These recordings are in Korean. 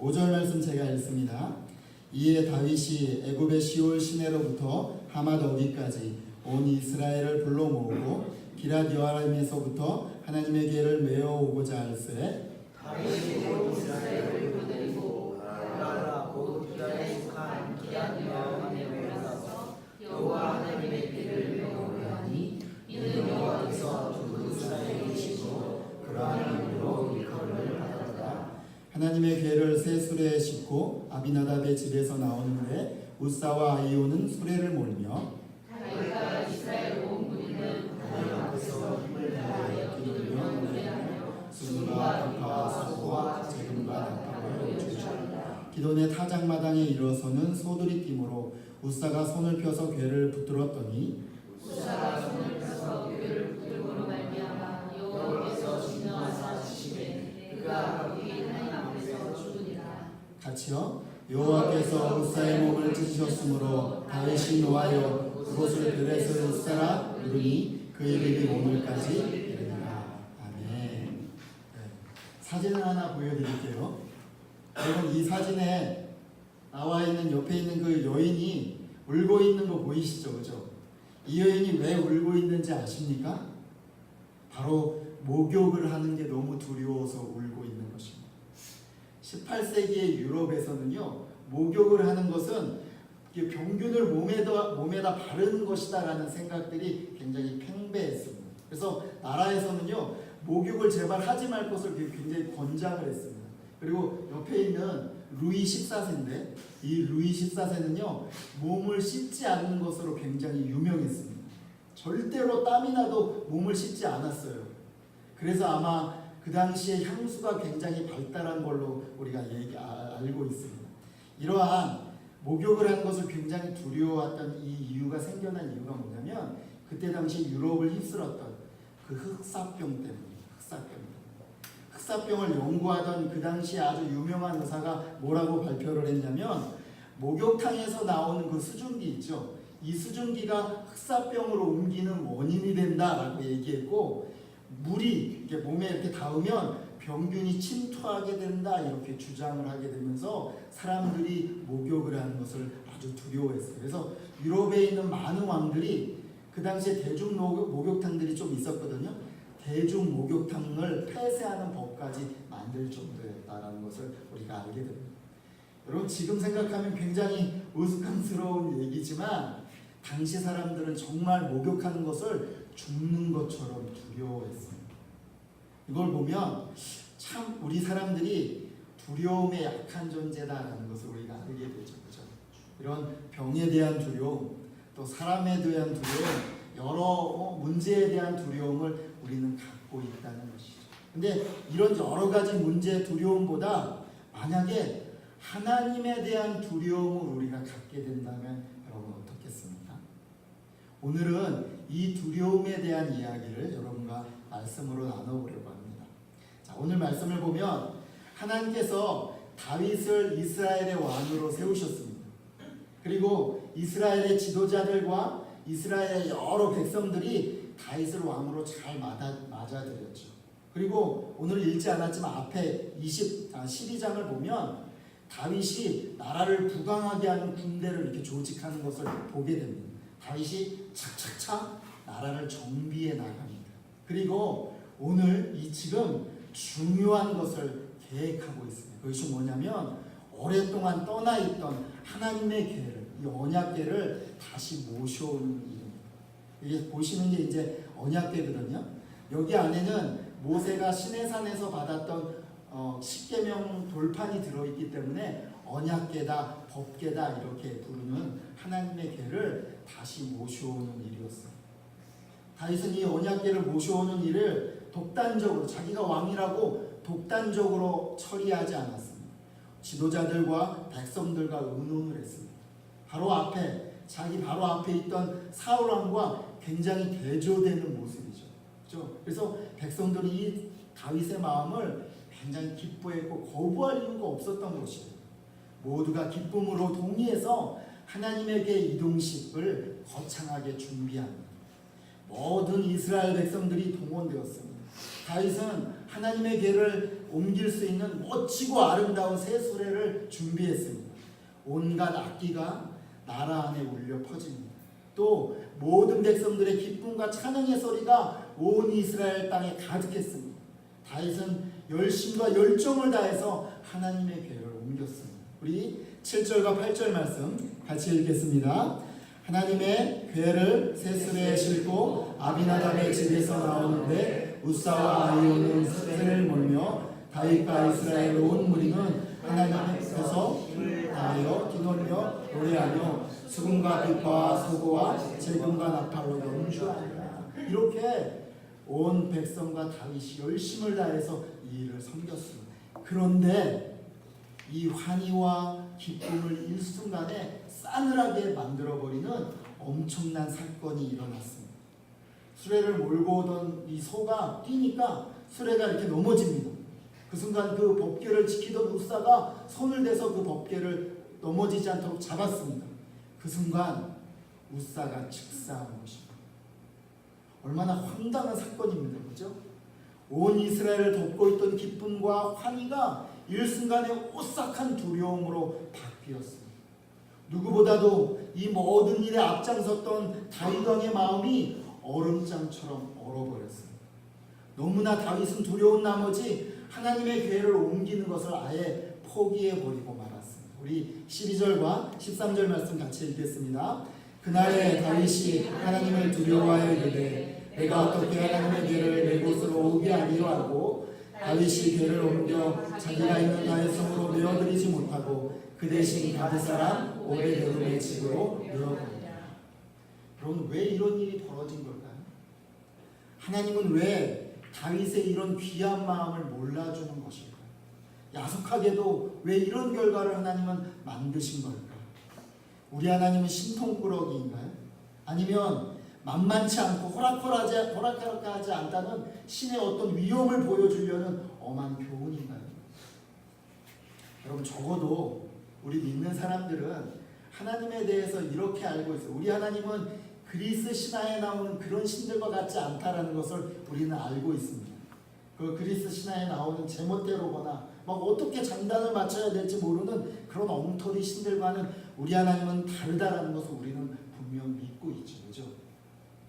5절 말씀 제가 읽습니다. 이에 다윗이 애굽의 시올 시내로부터 하맛 어기까지 온 이스라엘을 불러 모으고 기랏 여아람에서부터 하나님의 궤를 메어 오고자 할세 다윗이 온 이스라엘을 보내고 나라 곧 기단에 속한 기단 여호와의 올라서 여호와 하나님의 길을 메우려 하니 이는 여호와께서 두 이스라엘에 계시고 그러한 이유로 일컬음을 받았다. 하나님의 궤를 새 수레에 싣고 아비나답의 집에서 후에 우사와 아이오는 수레를 몰며 다윗과 이스라엘 온 무리는 하나님 앞에서 힘을 다하여 기도며 노래하며 수금과 단파와 사고와 재금과 나팔을 주시라 기돈의 타작마당에 일어서는 소들이 뛰므로 우사가 손을 펴서 궤를 붙들었더니 우사가 손을 펴서 궤를 붙들고로 말미암아 여호와께서 진노하사 주시되 그가 거기 하나님 앞에서 죽으니라 같이요 우사의 몸을 찢으셨으므로 다윗이 노하여 그곳을 베레스 우사라 이르니 그 이름이 오늘까지 이르니라. 아멘. 네. 사진을 하나 보여드릴게요. 여러분 이 사진에 나와 있는 옆에 있는 그 여인이 울고 있는 거 보이시죠? 그죠? 이 여인이 왜 울고 있는지 아십니까? 바로 목욕을 하는 게 너무 두려워서 울고 있는 것입니다. 18세기의 유럽에서는요 목욕을 하는 것은 병균을 몸에다 몸에다 바르는 것이다라는 생각들이 굉장히 팽배했습니다. 그래서 나라에서는요 목욕을 제발 하지 말 것을 굉장히 권장을 했습니다. 그리고 옆에 있는 루이 14세인데 이 루이 14세는요 몸을 씻지 않는 것으로 굉장히 유명했습니다. 절대로 땀이 나도 몸을 씻지 않았어요. 그래서 아마 그 당시에 향수가 굉장히 발달한 걸로 우리가 얘기, 아, 알고 있습니다. 이러한 목욕을 하는 것을 굉장히 두려워했던 이 이유가 생겨난 이유가 뭐냐면 그때 당시 유럽을 휩쓸었던 그 흑사병 때문입니다. 흑사병 때문에. 흑사병을 연구하던 그 당시 아주 유명한 의사가 뭐라고 발표를 했냐면 목욕탕에서 나오는 그 수증기 있죠. 이 수증기가 흑사병으로 옮기는 원인이 된다라고 얘기했고 물이 이렇게 몸에 이렇게 닿으면 병균이 침투하게 된다 이렇게 주장을 하게 되면서 사람들이 목욕을 하는 것을 아주 두려워했어요. 그래서 유럽에 있는 많은 왕들이 그 당시에 대중 목욕- 목욕탕들이 좀 있었거든요. 대중 목욕탕을 폐쇄하는 법까지 만들 정도였다라는 것을 우리가 알게 됩니다. 여러분 지금 생각하면 굉장히 우스꽝스러운 얘기지만 당시 사람들은 정말 목욕하는 것을 죽는 것처럼 두려워했습니다. 이걸 보면 참 우리 사람들이 두려움에 약한 존재다라는 것을 우리가 알게 되죠. 그죠? 이런 병에 대한 두려움, 또 사람에 대한 두려움, 여러 어, 문제에 대한 두려움을 우리는 갖고 있다는 것이죠. 근데 이런 여러 가지 문제 두려움보다 만약에 하나님에 대한 두려움을 우리가 갖게 된다면 여러분 어떻겠습니까? 오늘은 이 두려움에 대한 이야기를 여러분과 말씀으로 나눠보려고 오늘 말씀을 보면 하나님께서 다윗을 이스라엘의 왕으로 세우셨습니다. 그리고 이스라엘의 지도자들과 이스라엘의 여러 백성들이 다윗을 왕으로 잘 맞아, 맞아들였죠. 그리고 오늘 읽지 않았지만 앞에 20, 아, 12장을 보면 다윗이 나라를 부강하게 하는 군대를 이렇게 조직하는 것을 보게 됩니다. 다윗이 착착착 나라를 정비해 나갑니다. 그리고 오늘 이 지금 중요한 것을 계획하고 있습니다. 그것이 뭐냐면 오랫동안 떠나 있던 하나님의 계를 이 언약계를 다시 모셔오는 일입니다. 이게 보시는 게 이제 언약계거든요. 여기 안에는 모세가 시내산에서 받았던 어, 십계명 돌판이 들어있기 때문에 언약계다, 법계다 이렇게 부르는 하나님의 계를 다시 모셔오는 일이었어요. 다윗은 이 언약계를 모셔오는 일을 독단적으로 자기가 왕이라고 독단적으로 처리하지 않았습니다. 지도자들과 백성들과 의논을 했습니다. 바로 앞에 자기 바로 앞에 있던 사울 왕과 굉장히 대조되는 모습이죠. 그렇죠? 그래서 백성들이 이 다윗의 마음을 굉장히 기뻐했고 거부할 이유가 없었던 것이에요. 모두가 기쁨으로 동의해서 하나님에게 이동식을 거창하게 준비합니다. 모든 이스라엘 백성들이 동원되었습니다. 다윗은 하나님의 궤를 옮길 수 있는 멋지고 아름다운 새 수레를 온갖 악기가 나라 안에 울려 퍼집니다. 또 모든 백성들의 기쁨과 찬양의 소리가 온 이스라엘 땅에 가득했습니다. 다윗은 열심과 열정을 다해서 하나님의 궤를 옮겼습니다. 우리 7절과 8절 말씀 같이 읽겠습니다. 하나님의 궤를 새술에 싣고 아비나답의 집에서 나오는데 우사와 아이오는 새를 몰며 다윗과 이스라엘 온 무리는 하나님 앞에서 다하여 뒤놀며 노래하며 수금과 비파와 소고와 재금과 나팔로 연주하리라 이렇게 온 백성과 다윗이 열심을 다해서 이 일을 섬겼습니다. 그런데 이 환희와 기쁨을 일순간에 싸늘하게 만들어버리는 엄청난 사건이 일어났습니다. 수레를 몰고 오던 이 소가 뛰니까 수레가 이렇게 넘어집니다. 그 순간 그 법궤를 지키던 우사가 손을 대서 그 법궤를 넘어지지 않도록 잡았습니다. 그 순간 우사가 즉사한 것입니다. 얼마나 황당한 사건입니다. 그죠? 온 이스라엘을 덮고 있던 기쁨과 환희가 일순간에 오싹한 두려움으로 바뀌었습니다. 누구보다도 이 모든 일에 앞장섰던 다윗 왕의 마음이 얼음장처럼 얼어버렸습니다. 너무나 다윗은 두려운 나머지 하나님의 궤를 옮기는 것을 아예 포기해 버리고 말았습니다. 우리 12절과 13절 말씀 같이 읽겠습니다. 그날에 다윗이 하나님을 두려워하여 이르되 내가 어떻게 하나님의 궤를 내 곳으로 오게 하리요 하고 다윗이 궤를 옮겨 자기가 있는 나의 성으로 내어드리지 못하고 그 대신 가드 사람 오베데돔의 집으로 내어버리라. 여러분 왜 이런 일이 벌어진 걸까요? 하나님은 왜 다윗의 이런 귀한 마음을 몰라주는 것일까요? 야속하게도 왜 이런 결과를 하나님은 만드신 걸까요? 우리 하나님은 신통꾸러기인가요? 아니면 만만치 않고 호락호락하지, 호락호락하지 않다는 신의 어떤 위험을 보여주려는 엄한 교훈인가요? 여러분 적어도 우리 믿는 사람들은 하나님에 대해서 이렇게 알고 있어요. 우리 하나님은 그리스 신화에 나오는 그런 신들과 같지 않다라는 것을 우리는 알고 있습니다. 그 그리스 신화에 나오는 제멋대로거나 막 어떻게 장단을 맞춰야 될지 모르는 그런 엉터리 신들과는 우리 하나님은 다르다라는 것을 우리는 분명 믿고 있죠. 그죠?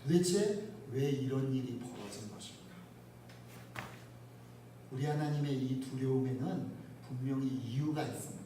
도대체 왜 이런 일이 벌어진 것일까? 우리 하나님의 이 두려움에는 분명히 이유가 있습니다.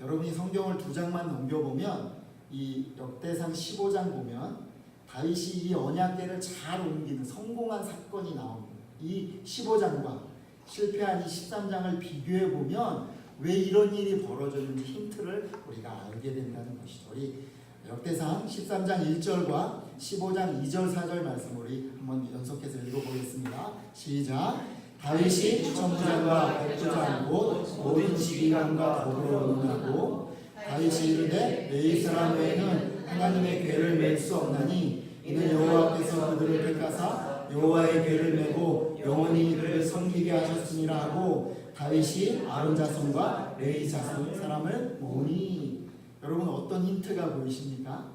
여러분이 성경을 두 장만 넘겨보면 이 역대상 15장 보면 다윗이 이 언약궤를 잘 옮기는 성공한 사건이 나옵니다. 이 15장과 실패한 이 13장을 비교해 보면 왜 이런 일이 벌어졌는지 힌트를 우리가 알게 된다는 것이죠. 우리 역대상 13장 1절과 15장 2절 4절 말씀 우리 한번 연속해서 읽어보겠습니다. 시작. 다윗이 천부장과 백부장 곧 모든 지휘관과 더불어 논하고 다윗이 이르되 내 이스라엘 외에는 하나님의 궤를 맬 수 없나니 이는 여호와께서 그들을 택하사 여호와의 궤를 메고 영원히 그를 섬기게 하셨음이라 하고 다윗이 아론 자손과 레이 자손 사람을 모으니 여러분 어떤 힌트가 보이십니까?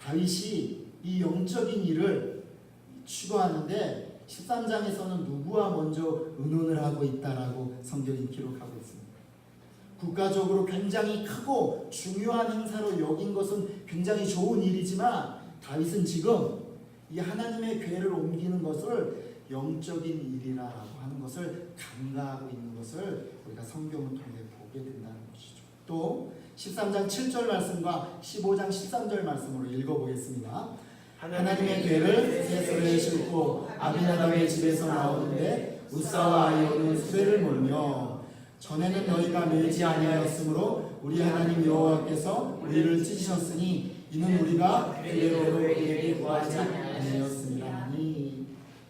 다윗이 이 영적인 일을 추구하는데 13장에서는 누구와 먼저 의논을 하고 있다라고 성경이 기록하고 있습니다. 국가적으로 굉장히 크고 중요한 행사로 여긴 것은 굉장히 좋은 일이지만 다윗은 지금 이 하나님의 궤를 옮기는 것을 영적인 일이라고 하는 것을 간과하고 있는 것을 우리가 성경을 통해 보게 된다는 것이죠. 또 13장 7절 말씀과 15장 13절 말씀으로 읽어보겠습니다. 하나님의 궤를 새소리에 싣고 아비나답의 집에서 나오는데 우사와 아이오는 수레를 몰며 전에는 너희가 매지 아니하였으므로 우리 하나님 여호와께서 우리를 찢으셨으니 이는 우리가 그대로 그에게 구하지 아니하였습니다. 이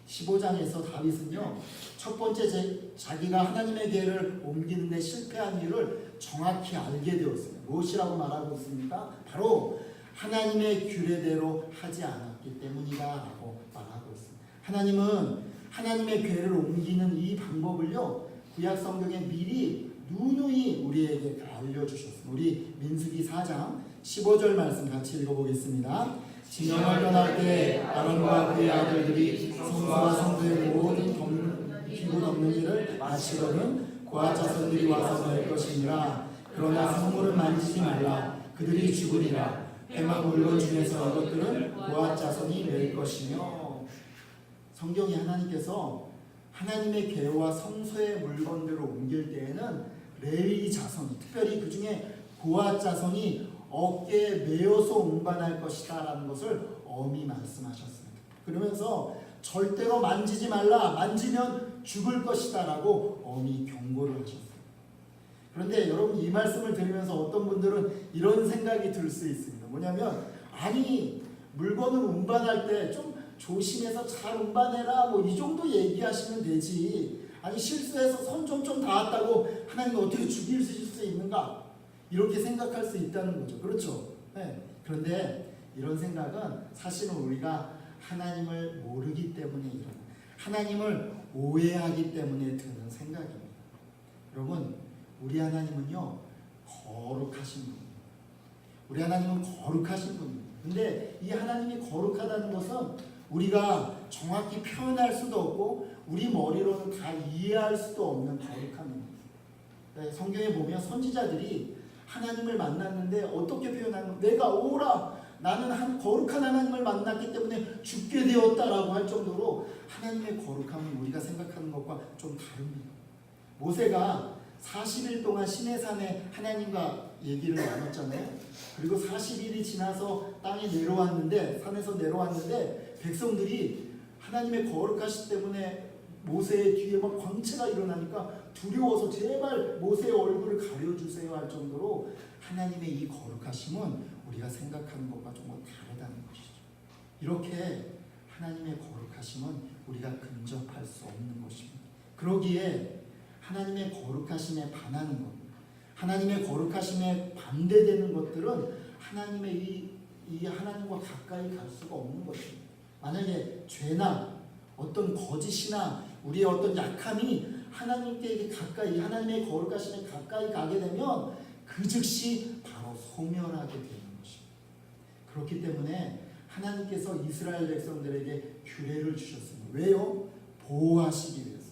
15장에서 다윗은요 첫 번째 제, 자기가 하나님의 궤를 옮기는 데 실패한 이유를 정확히 알게 되었습니다. 무엇이라고 말하고 있습니까? 바로 하나님의 규례대로 하지 않았기 때문이다라고 말하고 있습니다. 하나님은 하나님의 궤를 옮기는 이 방법을요 구약 성경에 미리 누누이 우리에게 알려주셨습니다. 우리 민수기 4장 15절 말씀 같이 읽어보겠습니다. 진영을 떠날 때 아론과 그의 아들들이 성소와 성소의 모든 기구 덮는 일을 마치거든 고아 자손들이 와서 낼 것이니라 그러나 성물은 만지지 말라 그들이 죽으리라 해막 물건 중에서 이것들은 고아 자손이 낼 것이며 성경이 하나님께서 하나님의 계와 성소의 물건들을 옮길 때에는 레위 자손이 특별히 그 중에 고아 자손이 어깨에 메어서 운반할 것이다라는 것을 엄히 말씀하셨습니다. 그러면서 절대로 만지지 말라 만지면 죽을 것이다라고 엄히 경고를 하셨어요. 그런데 여러분 이 말씀을 들으면서 어떤 분들은 이런 생각이 들 수 있습니다. 뭐냐면 아니 물건을 운반할 때 좀 조심해서 잘 운반해라 뭐 이 정도 얘기하시면 되지. 아니 실수해서 선좀좀 닿았다고 하나님 어떻게 죽일 수 있는가? 이렇게 생각할 수 있다는 거죠. 그렇죠? 네. 그런데 이런 생각은 사실은 우리가 하나님을 모르기 때문에 이런 하나님을 오해하기 때문에 드는 생각입니다. 여러분 우리 하나님은요 거룩하신 분이에요. 우리 하나님은 거룩하신 분이에요. 근데 이 하나님이 거룩하다는 것은 우리가 정확히 표현할 수도 없고 우리 머리로는 다 이해할 수도 없는 거룩함입니다. 네, 성경에 보면 선지자들이 하나님을 만났는데 어떻게 표현하는 내가 오라 나는 한 거룩한 하나님을 만났기 때문에 죽게 되었다라고 할 정도로 하나님의 거룩함은 우리가 생각하는 것과 좀 다릅니다. 모세가 40일 동안 시내산에 하나님과 얘기를 나눴잖아요. 그리고 40일이 지나서 땅에 내려왔는데 산에서 내려왔는데 백성들이 하나님의 거룩하시 때문에 모세의 뒤에 막 광채가 일어나니까 두려워서 제발 모세의 얼굴을 가려주세요 할 정도로 하나님의 이 거룩하심은 우리가 생각하는 것과 조금 다르다는 것이죠. 이렇게 하나님의 거룩하심은 우리가 근접할 수 없는 것입니다. 그러기에 하나님의 거룩하심에 반하는 것, 하나님의 거룩하심에 반대되는 것들은 하나님의 이, 이 하나님과 가까이 갈 수가 없는 것입니다. 만약에 죄나 어떤 거짓이나 우리의 어떤 약함이 하나님께 가까이 하나님의 거룩하심에 가까이 가게 되면 그 즉시 바로 소멸하게 되는 것입니다. 그렇기 때문에 하나님께서 이스라엘 백성들에게 규례를 주셨습니다. 왜요? 보호하시기 위해서.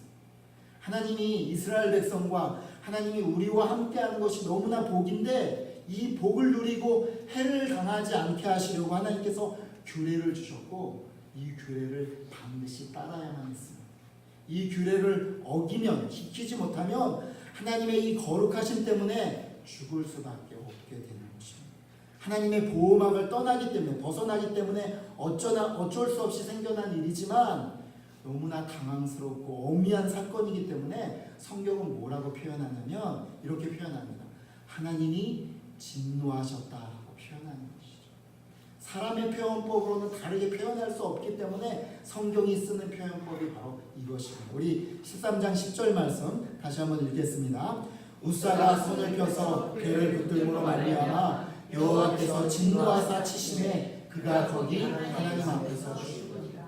하나님이 이스라엘 백성과 하나님이 우리와 함께하는 것이 너무나 복인데 이 복을 누리고 해를 당하지 않게 하시려고 하나님께서 규례를 주셨고 이 규례를 반드시 따라야만 했습니다. 이 규례를 어기면 지키지 못하면 하나님의 이 거룩하심 때문에 죽을 수밖에 없게 되는 것입니다. 하나님의 보호막을 떠나기 때문에 벗어나기 때문에 어쩌나 어쩔 수 없이 생겨난 일이지만 너무나 당황스럽고 엄미한 사건이기 때문에 성경은 뭐라고 표현하냐면 이렇게 표현합니다. 하나님이 진노하셨다라고 표현하는 것이죠. 사람의 표현법으로는 다르게 표현할 수 없기 때문에 성경이 쓰는 표현법이 바로 이것입니다. 우리 13장 10절 말씀 다시 한번 읽겠습니다. 우사가 손을 펴서 배를 붙들므로 말미암아 여호와께서 진노하사 치심에 그가 거기 하나님 앞에서 죽으니라.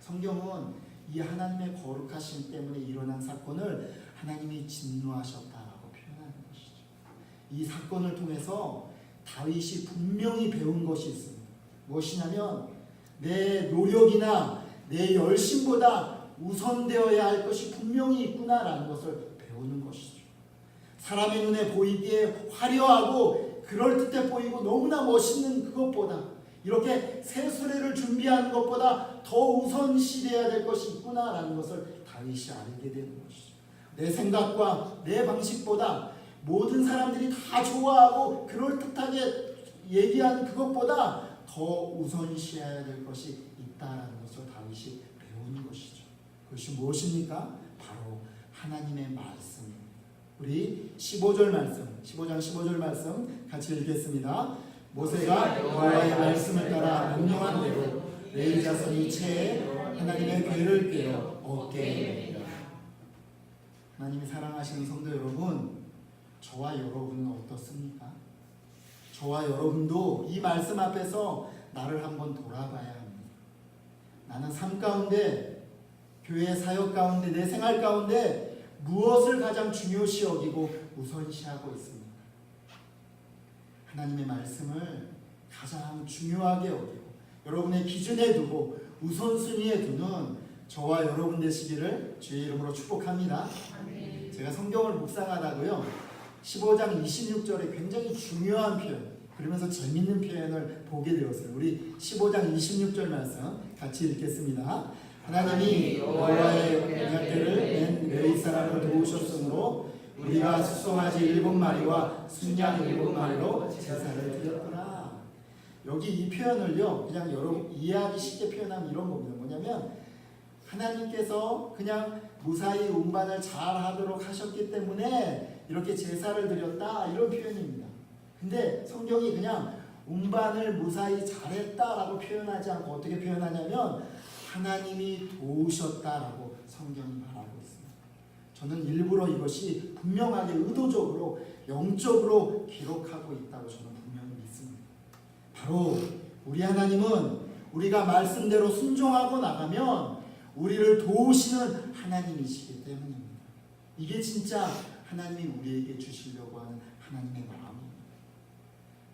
성경은 이 하나님의 거룩하심 때문에 일어난 사건을 하나님이 진노하셨다라고 표현하는 것이죠. 이 사건을 통해서 다윗이 분명히 배운 것이 있습니다. 무엇이냐면 내 노력이나 내 열심보다 우선되어야 할 것이 분명히 있구나라는 것을 배우는 것이죠. 사람의 눈에 보이기에 화려하고 그럴듯해 보이고 너무나 멋있는 그것보다 이렇게 새 수레를 준비하는 것보다 더 우선시돼야 될 것이 있구나라는 것을 다윗이 알게 되는 것이죠. 내 생각과 내 방식보다 모든 사람들이 다 좋아하고 그럴듯하게 얘기하는 그것보다 더 우선시해야 될 것이 있다라는 것을 다윗이 배우는 것이죠. 그것이 무엇입니까? 바로 하나님의 말씀입니다. 우리 15절 말씀, 15장 15절 말씀 같이 읽겠습니다. 모세가 여호와의 말씀을 따라 명령한 대로 레위 자손이 채 하나님의 괴를 깨어 어깨에. 하나님이 사랑하시는 성도 여러분, 저와 여러분은 어떻습니까? 저와 여러분도 이 말씀 앞에서 나를 한번 돌아봐야 합니다. 나는 삶 가운데, 교회 사역 가운데, 내 생활 가운데 무엇을 가장 중요시 여기고 우선시하고 있습니까? 하나님의 말씀을 가장 중요하게 여기고 여러분의 기준에 두고 우선순위에 두는 저와 여러분 되시기를 주의 이름으로 축복합니다. 제가 성경을 묵상하다고요. 15장 26절에 굉장히 중요한 표현, 그러면서 재밌는 표현을 보게 되었어요. 우리 15장 26절 말씀 같이 읽겠습니다. 하나님이 여호와의 언약궤를 맨 레위 사람을 도우셨으므로 우리가 수송아지 일곱 마리와 순양 일곱 마리로 제사를 드렸더라. 여기 이 표현을요, 그냥 여러분 이해하기 쉽게 표현하면 이런 겁니다. 뭐냐면 하나님께서 그냥 무사히 운반을 잘 하도록 하셨기 때문에 이렇게 제사를 드렸다 이런 표현입니다. 근데 성경이 그냥 운반을 무사히 잘했다라고 표현하지 않고 어떻게 표현하냐면 하나님이 도우셨다라고 성경이 말하고 있습니다. 저는 일부러 이것이 분명하게 의도적으로 영적으로 기록하고 있다고 저는 분명히 믿습니다. 바로 우리 하나님은 우리가 말씀대로 순종하고 나가면 우리를 도우시는 하나님이시기 때문입니다. 이게 진짜 하나님이 우리에게 주시려고 하는 하나님의 마음입니다.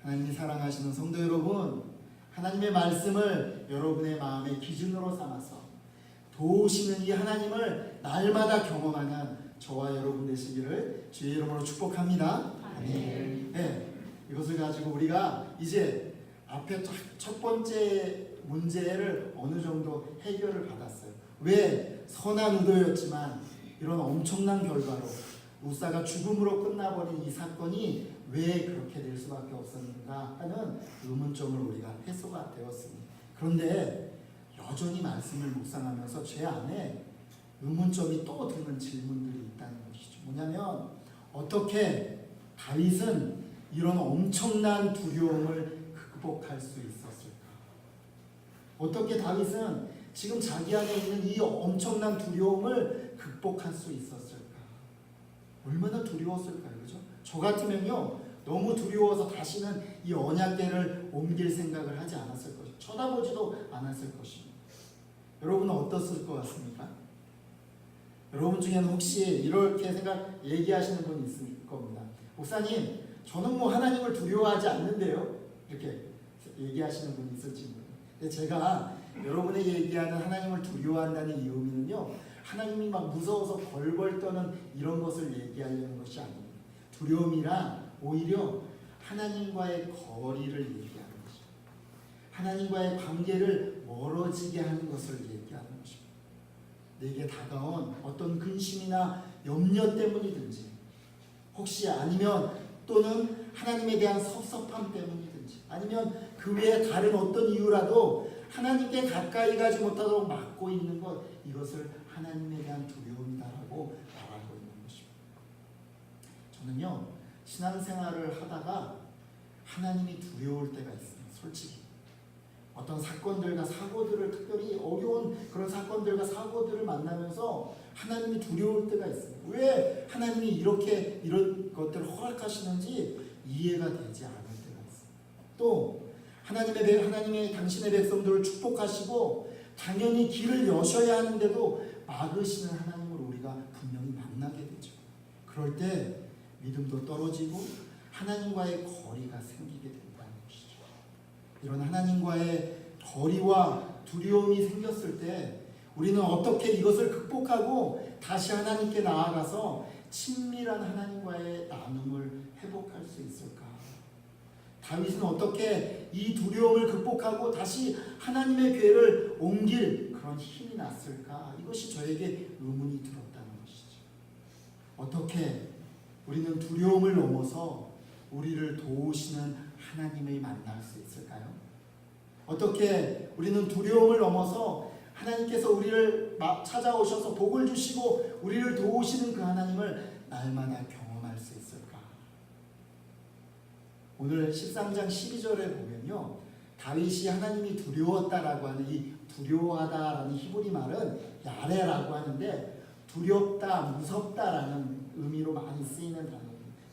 하나님이 사랑하시는 성도 여러분, 하나님의 말씀을 여러분의 마음의 기준으로 삼아서 도우시는 이 하나님을 날마다 경험하는 저와 여러분 되시기를 주의 이름으로 축복합니다. 아멘. 네, 이것을 가지고 우리가 이제 앞에 첫- 첫 번째 문제를 어느 정도 해결을 받았어요. 왜 선한 의도였지만 이런 엄청난 결과로 우사가 죽음으로 끝나버린 이 사건이 왜 그렇게 될 수밖에 없었는가 하는 의문점을 우리가 해소가 되었습니다. 그런데 여전히 말씀을 묵상하면서 제 안에 의문점이 또 드는 질문들이 있다는 것이죠. 뭐냐면 어떻게 다윗은 이런 엄청난 두려움을 극복할 수 있었을까? 어떻게 다윗은 지금 자기 안에 있는 이 엄청난 두려움을 극복할 수 있었을까? 얼마나 두려웠을까요? 그죠? 저 같으면요. 너무 두려워서 다시는 이 언약궤를 옮길 생각을 하지 않았을 것이고 쳐다보지도 않았을 것입니다. 여러분은 어떻을 것 같습니까? 여러분 중에는 혹시 이렇게 생각 얘기하시는 분이 있을 겁니다. 목사님, 저는 뭐 하나님을 두려워하지 않는데요. 이렇게 얘기하시는 분이 있을지 모르겠어요. 근데 제가 여러분의 얘기하는 하나님을 두려워한다는 이 의미는요. 하나님이 막 무서워서 벌벌 떠는 이런 것을 얘기하려는 것이 아닙니다. 두려움이란 오히려 하나님과의 거리를 얘기하는 것입니다. 하나님과의 관계를 멀어지게 하는 것을 얘기하는 것입니다. 내게 다가온 어떤 근심이나 염려 때문이든지 혹시 아니면 또는 하나님에 대한 섭섭함 때문이든지 아니면 그 외에 다른 어떤 이유라도 하나님께 가까이 가지 못하도록 막고 있는 것 이것을 하나님에 대한 두려움이다라고 말하고 있는 것입니다. 저는요 신앙생활을 하다가 하나님이 두려울 때가 있습니다. 솔직히 어떤 사건들과 사고들을 특별히 어려운 그런 사건들과 사고들을 만나면서 하나님이 두려울 때가 있습니다. 왜 하나님이 이렇게 이런 것들을 허락하시는지 이해가 되지 않을 때가 있습니다. 또 하나님의 백- 하나님의 당신의 백성들을 축복하시고 당연히 길을 여셔야 하는데도 막으시는 하나님을 우리가 분명히 만나게 되죠. 그럴 때 믿음도 떨어지고 하나님과의 거리가 생기게 된다는 것이죠. 이런 하나님과의 거리와 두려움이 생겼을 때 우리는 어떻게 이것을 극복하고 다시 하나님께 나아가서 친밀한 하나님과의 나눔을 회복할 수 있을까? 다윗은 어떻게 이 두려움을 극복하고 다시 하나님의 궤를 옮길 그런 힘이 났을까? 이것이 저에게 의문이 들었다는 것이죠. 어떻게 우리는 두려움을 넘어서 우리를 도우시는 하나님을 만날 수 있을까요? 어떻게 우리는 두려움을 넘어서 하나님께서 우리를 마- 찾아오셔서 복을 주시고 우리를 도우시는 그 하나님을 날마다 경험할 수 있을까? 오늘 13장 12절에 보면요. 다윗이 하나님이 두려웠다라고 하는 이 두려워하다라는 히브리 말은 야레라고 하는데 두렵다, 무섭다라는 의미로 많이 쓰이는 단어입니다.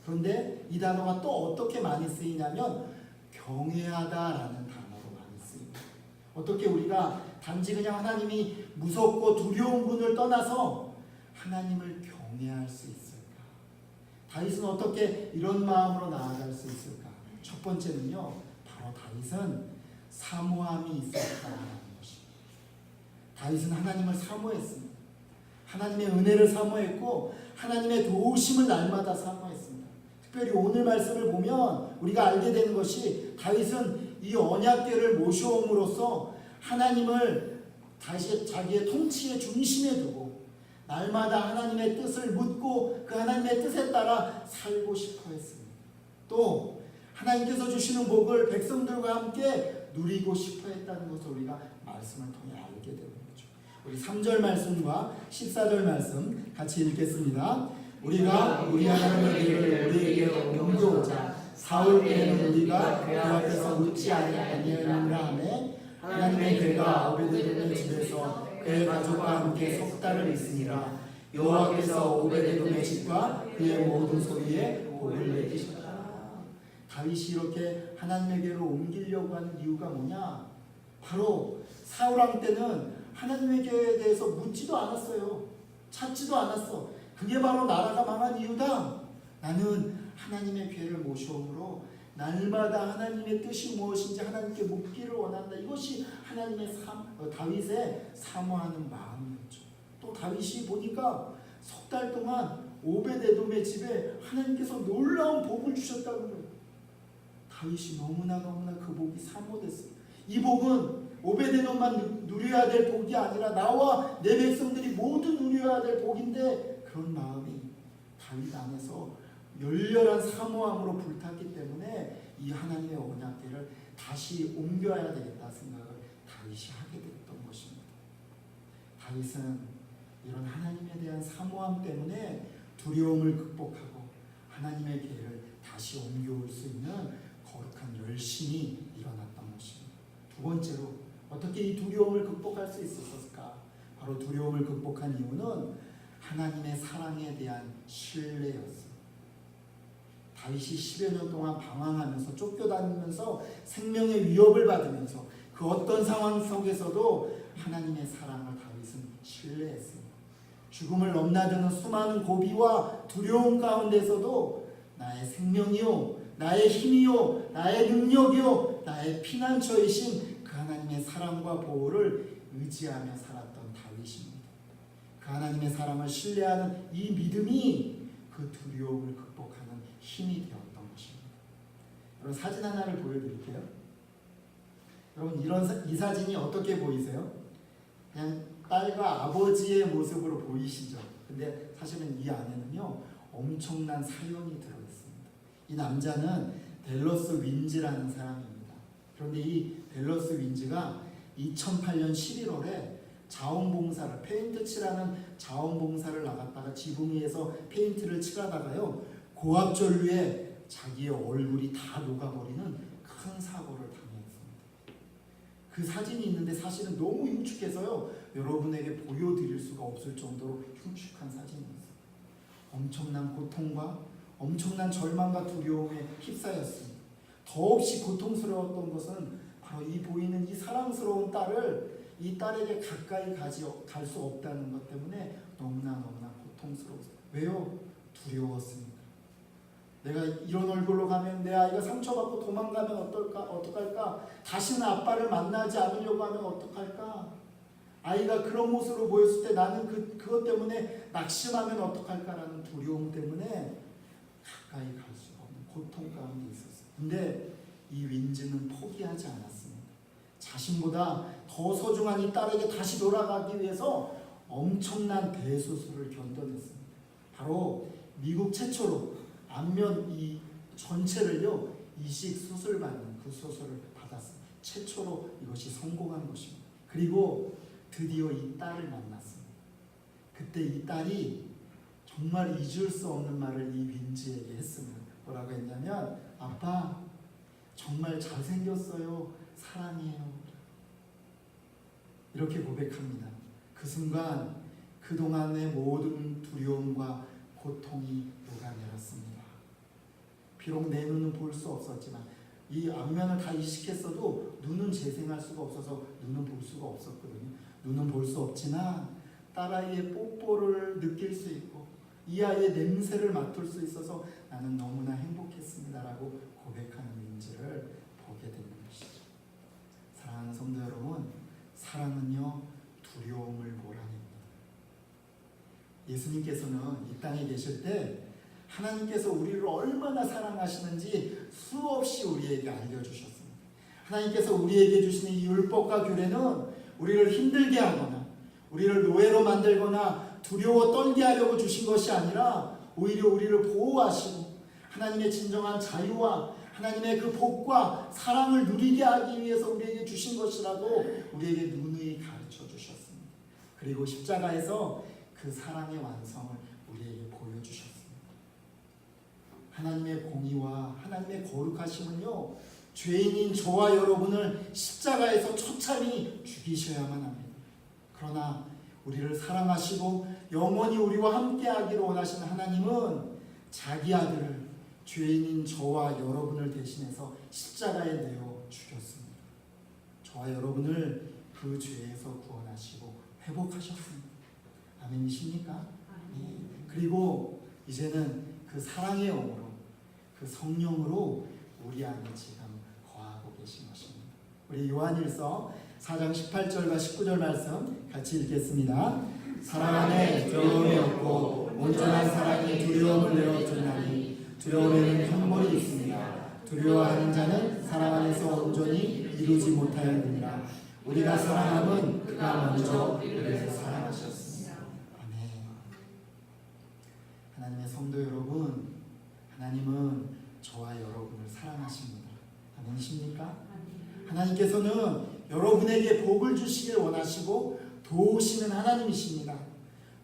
그런데 이 단어가 또 어떻게 많이 쓰이냐면 경외하다라는 단어로 많이 쓰입니다. 어떻게 우리가 단지 그냥 하나님이 무섭고 두려운 분을 떠나서 하나님을 경외할 수 있을까? 다윗은 어떻게 이런 마음으로 나아갈 수 있을까? 첫 번째는요, 바로 다윗은 사모함이 있었다는 것입니다. 다윗은 하나님을 사모했습니다. 하나님의 은혜를 사모했고 하나님의 도우심을 날마다 사모했습니다. 특별히 오늘 말씀을 보면 우리가 알게 되는 것이 다윗은 이 언약궤를 모셔옴으로써 하나님을 다시 자기의 통치의 중심에 두고 날마다 하나님의 뜻을 묻고 그 하나님의 뜻에 따라 살고 싶어 했습니다. 또 하나님께서 주시는 복을 백성들과 함께 누리고 싶어 했다는 것을 우리가 말씀을 통해 알게 되는 거죠. 우리 3절 말씀과 14절 말씀 같이 읽겠습니다. 우리가 우리 하나님의 길을 우리에게 옮겨오자 사울 때에는 우리가 그 앞에서 웃지 아니하니라 하매 하나님의 괴가 오베드돔의 집에서 그의 가족과 함께 석 달을 있으니라 여호와께서 오베드돔의 집과 그의 모든 소유에 복을 내리셨다. 다윗이 이렇게 하나님에게로 옮기려고 하는 이유가 뭐냐? 바로 사울왕 때는 하나님에게 대해서 묻지도 않았어요. 찾지도 않았어. 그게 바로 나라가 망한 이유다. 나는 하나님의 괴를 모셔오므로 날마다 하나님의 뜻이 무엇인지 하나님께 묻기를 원한다. 이것이 하나님의 삶, 어, 다윗의 사모하는 마음이었죠. 또 다윗이 보니까 석 달 동안 오베데돔의 집에 하나님께서 놀라운 복을 거예요. 다윗이 너무나 너무나 그 복이 사모됐어요. 이 복은 오베데돔만 누려야 될 복이 아니라 나와 내 백성들이 모두 누려야 될 복인데 그런 마음이 다윗 안에서 열렬한 사모함으로 불탔기 때문에 이 하나님의 언약궤를 다시 옮겨야 되겠다 생각을 다윗이 하게 됐던 것입니다. 다윗은 이런 하나님에 대한 사모함 때문에 두려움을 극복하고 하나님의 궤를 다시 옮겨올 수 있는 거룩한 열심이 일어났던 것입니다. 두 번째로 어떻게 이 두려움을 극복할 수 있었을까? 바로 두려움을 극복한 이유는 하나님의 사랑에 대한 신뢰였습니다. 다윗이 10여 년 동안 방황하면서 쫓겨다니면서 생명의 위협을 받으면서 그 어떤 상황 속에서도 하나님의 사랑을 다윗은 신뢰했습니다. 죽음을 넘나드는 수많은 고비와 두려움 가운데서도 나의 생명이요, 나의 힘이요, 나의 능력이요, 나의 피난처이신 그 하나님의 사랑과 보호를 의지하며 살았던 다윗입니다. 그 하나님의 사랑을 신뢰하는 이 믿음이 그 두려움을 극복하는 힘이 되었던 것입니다. 여러분 사진 하나를 보여드릴게요. 여러분 이런 사- 이 사진이 어떻게 보이세요? 그냥 딸과 아버지의 모습으로 보이시죠? 근데 사실은 이 안에는요 엄청난 사연이 들어있습니다. 이 남자는 델러스 윈즈라는 사람입니다. 그런데 이 델러스 윈즈가 2008년 11월에 자원봉사를 페인트 칠하는 자원봉사를 나갔다가 지붕 위에서 페인트를 칠하다가요 고압전류에 자기의 얼굴이 다 녹아버리는 큰 사고를 당했습니다. 그 사진이 있는데 사실은 너무 흉측해서요 여러분에게 보여드릴 수가 없을 정도로 흉측한 사진이었어요. 엄청난 고통과 엄청난 절망과 두려움에 휩싸였습니다. 더없이 고통스러웠던 것은 바로 이 보이는 이 사랑스러운 딸을 이 딸에게 가까이 가지 갈 수 없다는 것 때문에 너무나 너무나 고통스러웠어요. 왜요? 두려웠으니까. 내가 이런 얼굴로 가면 내 아이가 상처받고 도망가면 어떨까? 어떡할까? 다시는 아빠를 만나지 않으려고 하면 어떡할까? 아이가 그런 모습으로 보였을 때 나는 그, 그것 때문에 낙심하면 어떡할까라는 두려움 때문에 가까이 갈 수가 없는 고통 가운데 있었어요. 근데 이 윈즈는 포기하지 않았습니다. 자신보다 더 소중한 이 딸에게 다시 돌아가기 위해서 엄청난 대수술을 견뎌냈습니다. 바로 미국 최초로 안면 이 전체를요 이식 수술 받는 그 수술을 받았습니다. 최초로 이것이 성공한 것입니다. 그리고 드디어 이 딸을 만났습니다. 그때 이 딸이 정말 잊을 수 없는 말을 이 윈즈에게 했습니다. 뭐라고 했냐면 아빠 정말 잘생겼어요. 사랑해요. 이렇게 고백합니다. 그 순간 그동안의 모든 두려움과 고통이 녹아내렸습니다. 비록 내 눈은 볼 수 없었지만 이 앞면을 다 이식했어도 눈은 재생할 수가 없어서 눈은 볼 수가 없었거든요. 눈은 볼 수 없지만 딸아이의 뽀뽀를 느낄 수 있고 이 아이의 냄새를 맡을 수 있어서 나는 너무나 행복했습니다라고 고백하는 민지를 보게 되는 것이죠. 사랑하는 성도 여러분, 사랑은요 두려움을 몰아냅니다. 예수님께서는 이 땅에 계실 때 하나님께서 우리를 얼마나 사랑하시는지 수없이 우리에게 알려주셨습니다. 하나님께서 우리에게 주시는 이 율법과 규례는 우리를 힘들게 하거나 우리를 노예로 만들거나 두려워 떨게 하려고 주신 것이 아니라 오히려 우리를 보호하시고 하나님의 진정한 자유와 하나님의 그 복과 사랑을 누리게 하기 위해서 우리에게 주신 것이라고 우리에게 누누이 가르쳐 주셨습니다. 그리고 십자가에서 그 사랑의 완성을 우리에게 보여주셨습니다. 하나님의 공의와 하나님의 거룩하심은요, 죄인인 저와 여러분을 십자가에서 처참히 죽이셔야만 합니다. 그러나 우리를 사랑하시고 영원히 우리와 함께하기를 원하시는 하나님은 자기 아들을 죄인인 저와 여러분을 대신해서 십자가에 내어 죽였습니다. 저와 여러분을 그 죄에서 구원하시고 회복하셨습니다. 아멘이십니까? 예. 그리고 이제는 그 사랑의 영으로 그 성령으로 우리 안에 지금 거하고 계신 것입니다. 우리 요한일서 4장 18절과 19절 말씀 같이 읽겠습니다. 사랑 안에 두려움이 없고 온전한 사랑이 두려움을 내어주나니 두려움에는 형벌이 있습니다. 두려워하는 자는 사랑 안에서 온전히 이루지 못하였느니라. 우리가 사랑함은 그가 먼저 우리를 사랑하셨습니다. 아멘. 하나님의 성도 여러분, 하나님은 저와 여러분을 사랑하십니다. 아멘이십니까? 하나님께서는 여러분에게 복을 주시길 원하시고 도우시는 하나님이십니다.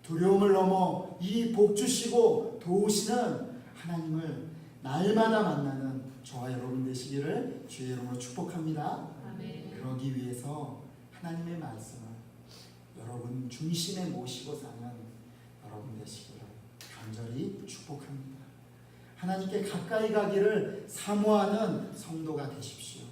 두려움을 넘어 이 복 주시고 도우시는 하나님을 날마다 만나는 저와 여러분 되시기를 주의 이름으로 축복합니다. 그러기 위해서 하나님의 말씀을 여러분 중심에 모시고 사는 여러분 되시기를 간절히 축복합니다. 하나님께 가까이 가기를 사모하는 성도가 되십시오.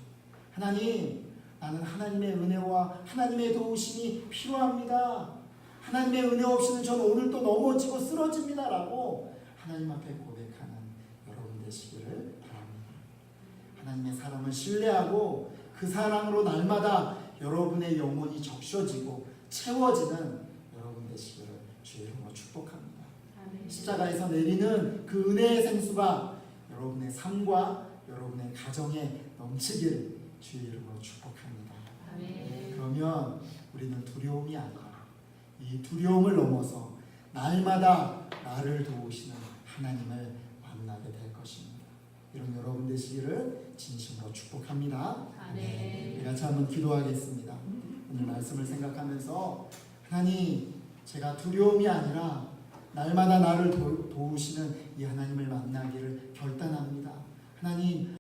하나님, 나는 하나님의 은혜와 하나님의 도우심이 필요합니다. 하나님의 은혜 없이는 저는 오늘 또 넘어지고 쓰러집니다 라고 하나님 앞에 고백하는 여러분 되시기를 바랍니다. 하나님의 사랑을 신뢰하고 그 사랑으로 날마다 여러분의 영혼이 적셔지고 채워지는 여러분 되시기를 주의 이름으로 축복합니다. 십자가에서 내리는 그 은혜의 생수가 여러분의 삶과 여러분의 가정에 넘치길 주의 이름으로 축복합니다. 그러면 우리는 두려움이 아니라 이 두려움을 넘어서 날마다 나를 도우시는 하나님을 만나게 될 것입니다. 이런 여러분 되시기를 진심으로 축복합니다. 우리 같이 한번 기도하겠습니다. 오늘 말씀을 생각하면서 하나님 제가 두려움이 아니라 날마다 나를 도, 도우시는 이 하나님을 만나기를 결단하게